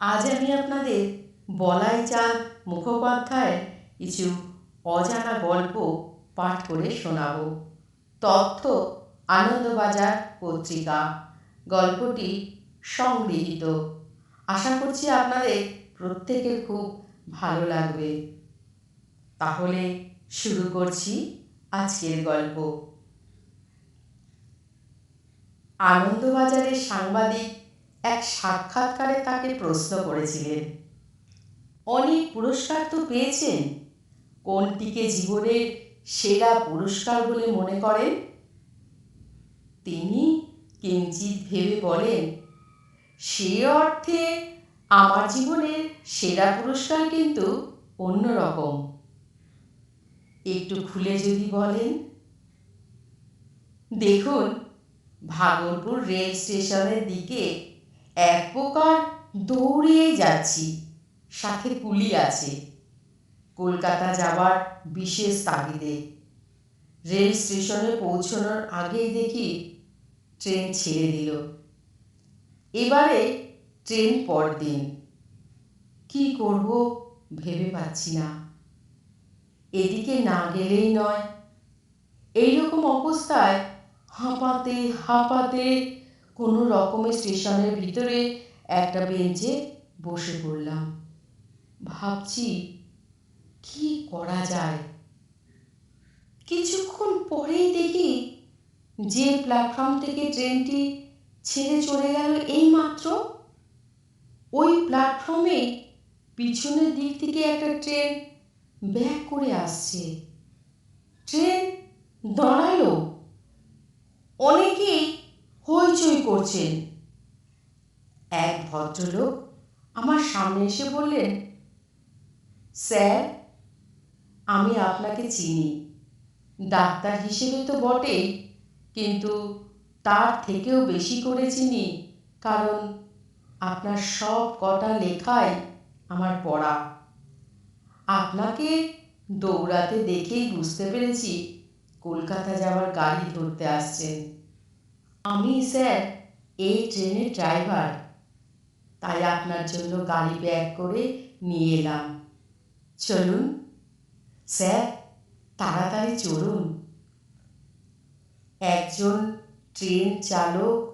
আজ আমি আপনাদের বলাই চাঁদ মুখোপাধ্যায়ের কিছু অজানা গল্প পাঠ করে শোনাব। তথ্য, আনন্দবাজার পত্রিকা। গল্পটি সংগৃহীত। আশা করছি আপনাদের প্রত্যেকের খুব ভালো লাগবে। তাহলে শুরু করছি আজকের গল্প। আনন্দবাজারের সাংবাদিক এক সাক্ষাৎকারে তাকে প্রশ্ন করেছিলেন, অনেক পুরস্কার তো পেয়েছেন। কোনটিকে জীবনের সেরা পুরস্কার বলে মনে করেন? তিনি কিঞ্চিত ভেবে বলেন, সে অর্থে আমার জীবনের সেরা পুরস্কার কিন্তু অন্যরকম একটু খুলে যদি বলেন? দেখুন, ভাগলপুর রেল স্টেশনের দিকে এক প্রকার দৌড়িয়ে যাচ্ছি। সাথে কুলি আছে। কলকাতা যাবার বিশেষ তাগিদে। রেল স্টেশনে পৌঁছানোর আগেই দেখি ট্রেন ছেড়ে দিল। এবারে ট্রেন পরদিন। কি করব ভেবে পাচ্ছি না। এদিকে না গেলেই নয়। এইরকম অবস্থায় হাঁপাতে হাঁপাতে কোনো রকমের স্টেশনের ভিতরে একটা বেঞ্চে বসে পড়লাম। ভাবছি, কি করা যায়? কিছুক্ষণ পরেই দেখি যে প্ল্যাটফর্ম থেকে ট্রেনটি ছেড়ে চলে গেল এই মাত্র ওই প্ল্যাটফর্মে পিছনের দিক থেকে একটা ট্রেন ব্যাক করে আসছে। ট্রেন দাঁড়াল করছেন এক ভদ্রলোক আমার সামনে এসে বললেন, স্যার, আমি আপনাকে চিনি। ডাক্তার হিসেবে তো বটেই কিন্তু তার থেকেও বেশি করে চিনি, কারণ আপনার সব কটা লেখাই আমার পড়া। আপনাকে দৌড়াতে দেখেই বুঝতে পেরেছি, কলকাতা যাওয়ার গাড়ি ধরতে আসছেন। আমি, স্যার এই ট্রেনের ড্রাইভার। তাই আপনার জন্য গাড়ি ব্যাক করে নিয়ে এলাম। চলুন। স্যার, তাড়াতাড়ি চলুন। একজন ট্রেন চালক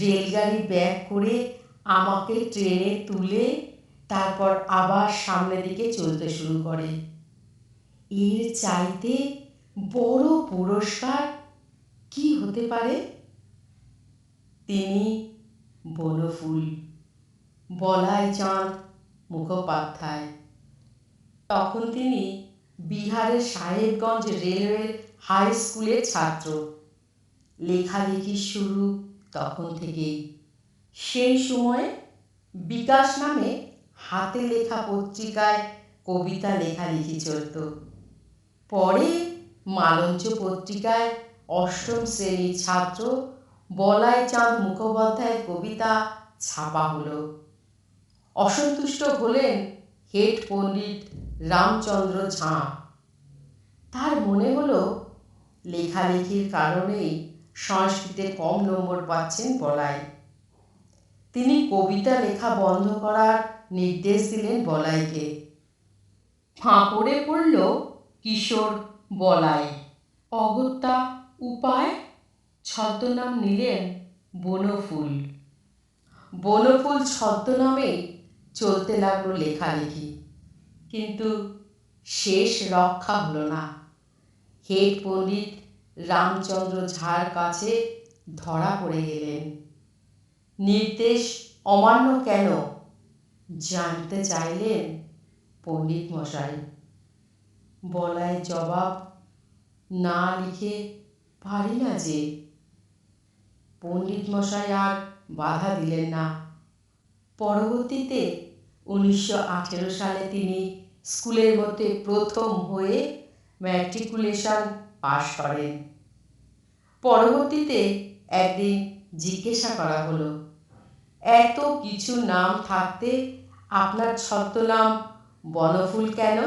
রেলগাড়ি ব্যাক করে আমাকে ট্রেনে তুলে তারপর আবার সামনের দিকে চলতে শুরু করে। এর চাইতে বড় পুরস্কার কি হতে পারে? তিনি বনফুল বলাই চাঁদ মুখোপাধ্যায়। তখন তিনি বিহারের সাহেবগঞ্জ রেলওয়ে হাই স্কুলের ছাত্র। লেখালেখি শুরু তখন থেকেই। সেই সময়ে বিকাশ নামে হাতে লেখা পত্রিকায় কবিতা লেখালেখি চলত। পরে মালঞ্চ পত্রিকায় অষ্টম শ্রেণির ছাত্র বলাই চাঁদ মুখোপাধ্যায়ের কবিতা ছাপা হলো। অসন্তুষ্ট হলেন হেড পণ্ডিত রামচন্দ্র ঝাঁ। তার মনে হলো, লেখালেখির কারণেই সংস্কৃতে কম নম্বর পাচ্ছেন বলাই। তিনি কবিতা লেখা বন্ধ করার নির্দেশ দিলেন বলাইকে। ফাঁপড়ে পড়ল কিশোর বলাই। অগত্যা উপায় ছদ্মনাম নিলেন বনফুল। বনফুল ছদ্মনামে চলতে লাগল লেখালেখি। কিন্তু শেষ রক্ষা হলো না। হেড পণ্ডিত রামচন্দ্র ঝাড় কাছে ধরা পড়ে গেলেন। নির্দেশ অমান্য কেন জানতে চাইলেন পণ্ডিত মশাই। বলায় জবাব না লিখে পারি না যে পণ্ডিত মশাই আর বাধা দিলেন না। পরবর্তীতে উনিশশো আঠেরো সালে তিনি স্কুলের মধ্যে প্রথম হয়ে ম্যাট্রিকুলেশন পাশ করেন। পরবর্তীতে একদিন জিজ্ঞাসা করা হলো, এত কিছু নাম থাকতে আপনার ছদ্মনাম বনফুল কেন?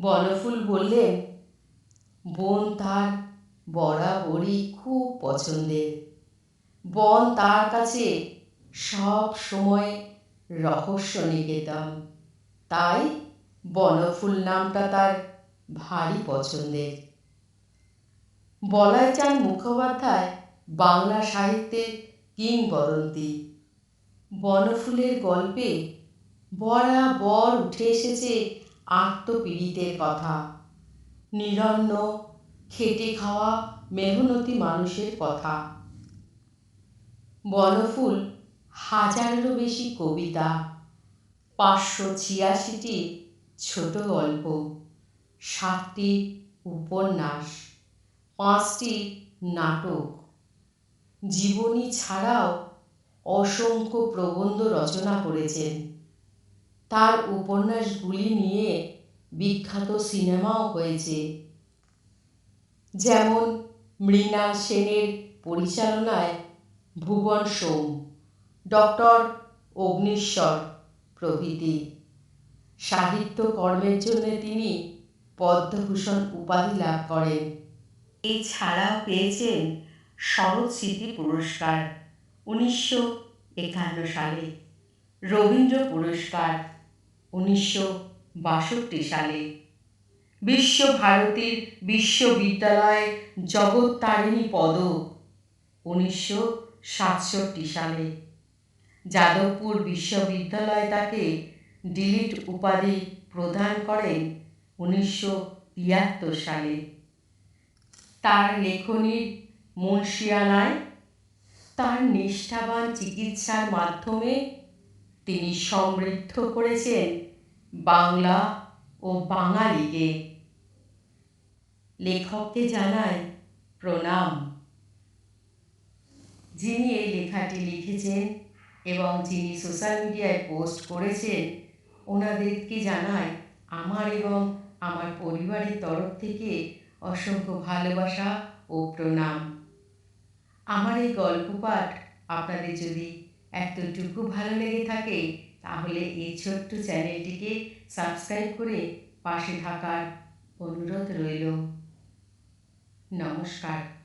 বনফুল বললেন, বোন তার বরাবরই খুব পছন্দের। বন তার কাছে সব সময় রহস্য নিকেতন তাই বনফুল নামটা তার ভারী পছন্দের। বলাই বলাইচাঁদ মুখোপাধ্যায় বাংলা সাহিত্যের কিংবদন্তি। বনফুলের গল্পে বরাবর উঠে এসেছে আত্মপীড়িতের কথা। নিরন্ন খেটে খাওয়া মেহনতি মানুষের কথা। বনফুল হাজারেরও বেশি কবিতা। পাঁচশো ছিয়াশিটি ছোট গল্প। সাতটি উপন্যাস। পাঁচটি নাটক। জীবনী ছাড়াও অসংখ্য প্রবন্ধ রচনা করেছেন। তার উপন্যাসগুলি নিয়ে বিখ্যাত সিনেমাও হয়েছে। যেমন মৃণা সেনের পরিচালনায় ভুবন সোম, ডক্টর অগ্নিশ্বর প্রভৃতি। সাহিত্যকর্মের জন্য তিনি পদ্মভূষণ উপাধি লাভ করেন। এছাড়াও পেয়েছেন শরৎ স্মৃতি পুরস্কার উনিশশো একান্ন সালে, রবীন্দ্র পুরস্কার উনিশশো বাষট্টি সালে বিশ্বভারতীর বিশ্ববিদ্যালয় জগত্তারিণী পদক উনিশশো সাতষট্টি সালে। যাদবপুর বিশ্ববিদ্যালয় তাকে ডিলিট উপাধি প্রদান করেন উনিশশো তিয়াত্তর সালে। তার লেখনীর মুন্সিয়ানায় তার নিষ্ঠাবান চিকিৎসার মাধ্যমে তিনি সমৃদ্ধ করেছেন বাংলা ও বাঙালিকে। লেখককে জানায় প্রণাম। যিনি এই লেখাটি লিখেছেন এবং যিনি সোশ্যাল মিডিয়ায় পোস্ট করেছেন, ওনাদেরকে জানায় আমার এবং আমার পরিবারের তরফ থেকে অসংখ্য ভালোবাসা ও প্রণাম। আমার এই গল্প পাঠ আপনাদের যদি এতটুকু ভালো লেগে থাকে, তাহলে এই ছোট্ট চ্যানেলটিকে সাবস্ক্রাইব করে পাশে থাকার অনুরোধ রইল। নমস্কার।